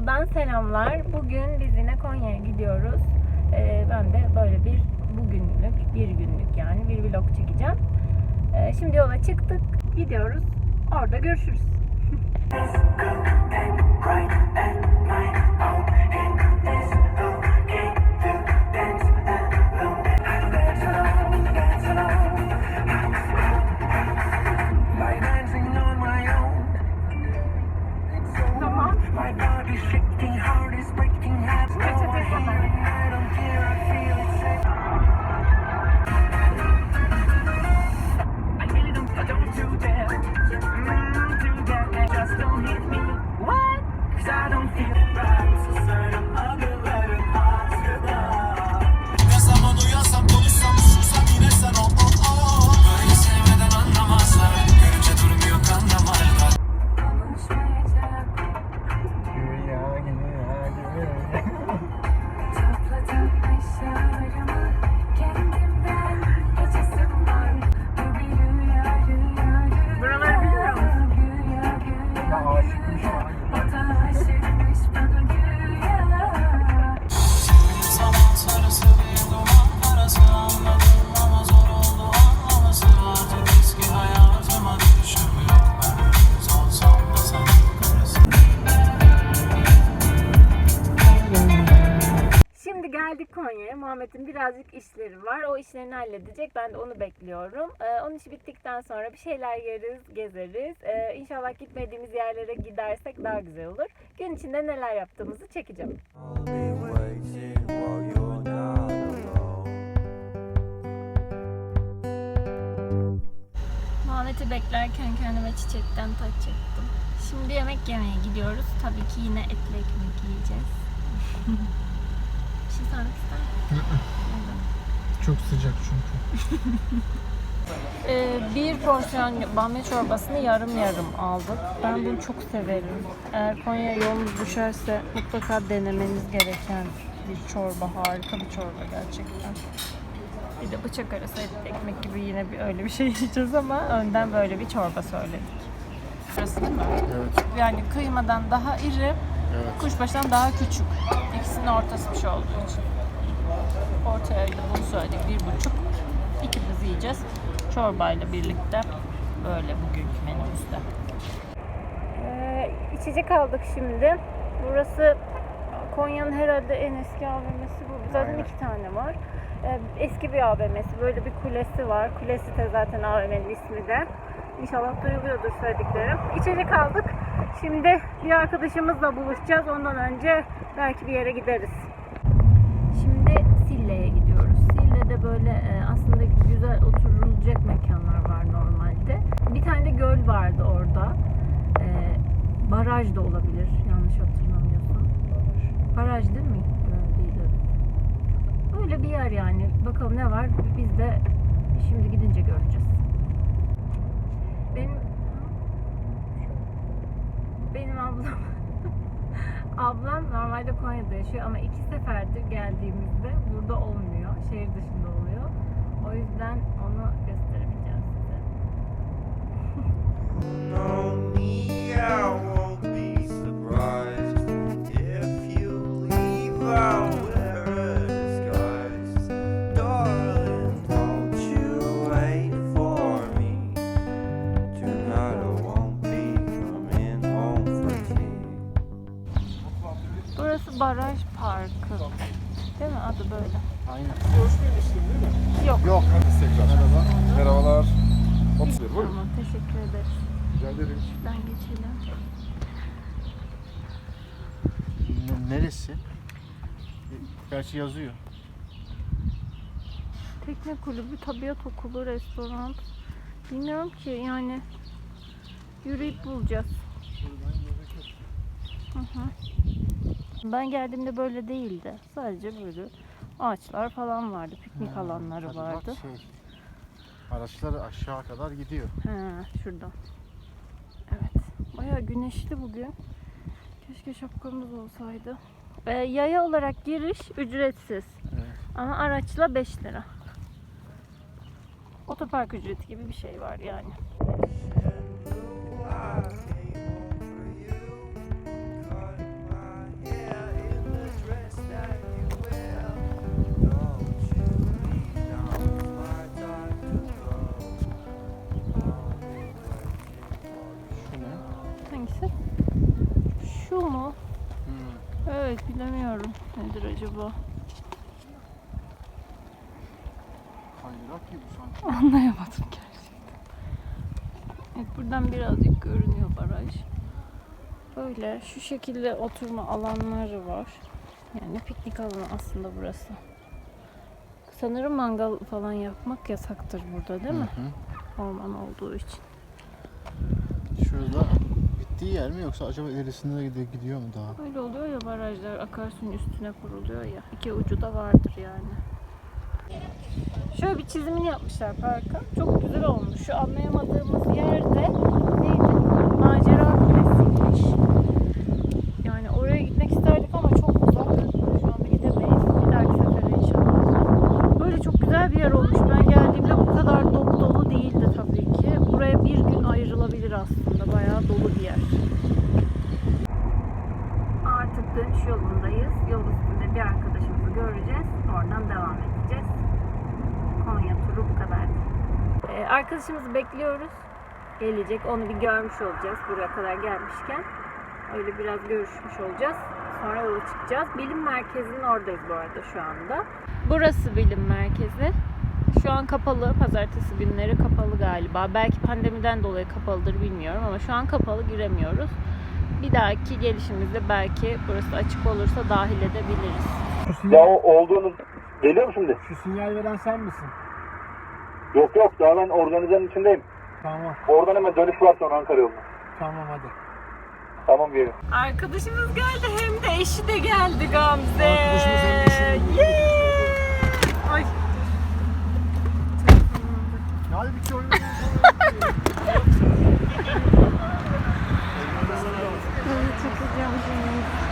Konya'dan selamlar. Bugün biz yine Konya'ya gidiyoruz. Ee, ben de böyle bir bugünlük, bir günlük yani bir vlog çekeceğim. Ee, şimdi yola çıktık, gidiyoruz. Orada görüşürüz. Muhammed'in birazcık işleri var. O işlerini halledecek. Ben de onu bekliyorum. Ee, onun işi bittikten sonra bir şeyler yeriz, gezeriz. Ee, inşallah gitmediğimiz yerlere gidersek daha güzel olur. Gün içinde neler yaptığımızı çekeceğim. Muhammed'i beklerken kendime çiçekten taç çektim. Şimdi yemek yemeye gidiyoruz. Tabii ki yine etli ekmek yiyeceğiz. bir şey sormak ister? Çok sıcak çünkü. Ee, bir porsiyon bamya çorbasını yarım yarım aldık. Ben bunu çok severim. Eğer Konya yolunuz düşerse mutlaka denemeniz gereken bir çorba. Harika bir çorba gerçekten. Bir de bıçak arası etli ekmek gibi yine bir öyle bir şey yiyeceğiz ama önden böyle bir çorba söyledik. Burası değil mi? Evet. Yani kıymadan daha iri, kuşbaşından daha küçük. İkisinin ortası bir şey olduğu için. Ortaya da bunu söyledik. Bir buçuk. İkimiz yiyeceğiz. Çorbayla birlikte böyle bugünkü menümüzde. Ee, içecek aldık şimdi. Burası Konya'nın herhalde en eski AVM'si bu. Zaten iki tane var. Ee, eski bir AVM'si. Böyle bir kulesi var. Kulesi de zaten AVM'nin ismi de. İnşallah duyuluyordur söylediklerim. İçecek aldık. Şimdi bir arkadaşımızla buluşacağız. Ondan önce belki bir yere gideriz. Şimdi Sille'ye gidiyoruz. Sille'de böyle e, aslında güzel oturulacak mekanlar var normalde. Bir tane de göl vardı orada. E, baraj da olabilir yanlış hatırlamıyorsam. Baraj değil mi? Öyle bir yer yani. Bakalım ne var. Biz de şimdi gidince göreceğiz. Benim benim ablam Ablam normalde Konya'da yaşıyor ama iki seferdir geldiğimizde burada olmuyor. Şehir dışında oluyor. O yüzden onu gösteremeyeceğim size. Burası Baraj Parkı. Değil mi adı böyle? Aynen. Yok. Yok. Merhaba. Merhabalar. Lira. Buyurun. Tamam teşekkür ederiz. Rica ederim. Şuradan geçelim. Ne- Neresi? Gerçi yazıyor. Tekne kulübü, tabiat okulu, restoran. Bilmiyorum ki yani yürüyüp bulacağız. Hı hı. Ben geldiğimde böyle değildi. Sadece böyle ağaçlar falan vardı. Piknik alanları Hadi vardı. Bak şey, araçlar aşağı kadar gidiyor. Ha, şuradan. Evet. Bayağı güneşli bugün. Keşke şapkamız olsaydı. Ee, yaya olarak giriş ücretsiz. Evet. Ama araçla 5 lira. Otopark ücreti gibi bir şey var yani. Nedir acaba? Kaydırak gibi sanki. Anlayamadım gerçekten. Evet buradan birazcık görünüyor baraj. Böyle şu şekilde oturma alanları var. Yani piknik alanı aslında burası. Sanırım mangal falan yapmak yasaktır burada değil mi? Orman olduğu için. Şurada bittiği yer mi yoksa acaba ilerisinde gidiyor, gidiyor mu daha? Öyle oluyor ya barajlar akarsuyun üstüne kuruluyor ya. İki ucu da vardır yani. Şöyle bir çizimini yapmışlar parka. Çok güzel olmuş. Şu anlayamadığımız yerde neydi? Macera kulesiymiş. Yani oraya gitmek isterdik ama çok uzak. Şu anda gidemeyiz. Bir dahaki sefere inşallah. Böyle çok güzel bir yer olmuş. Ben geldiğimde bu kadar dolu dolu değildi tabii ki. Buraya bir gün ayrılabilir aslında. Bayağı dolu bir yer. Artık dönüş yolundayız. Yol üstünde bir arkadaşımızı göreceğiz. Oradan devam edeceğiz. Konya turu bu kadar. Ee, arkadaşımızı bekliyoruz. Gelecek. Onu bir görmüş olacağız buraya kadar gelmişken. Öyle biraz görüşmüş olacağız. Sonra yola çıkacağız. Bilim merkezinin oradayız bu arada şu anda. Burası bilim merkezi. Şu an kapalı. Pazartesi günleri kapalı galiba. Belki pandemiden dolayı kapalıdır bilmiyorum ama şu an kapalı giremiyoruz. Bir dahaki gelişimizde belki burası açık olursa dahil edebiliriz. Ya o olduğunu geliyor mu şimdi? Şu sinyal veren sen misin? Yok yok daha ben organizenin içindeyim. Tamam, Oradan hemen dönüş var sonra Ankara yoluna. tamam hadi. Tamam geliyorum. Arkadaşımız geldi hem de eşi de geldi Gamze. Arkadaşımız hem de eşi de Yeah! Ya hadi bir oyun. Evet, çekeceğim şimdi.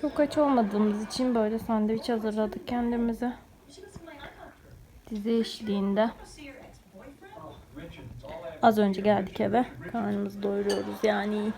Çok aç olmadığımız için böyle sandviç hazırladık kendimize. Dizi eşliğinde. Az önce geldik eve. Karnımızı doyuruyoruz yani.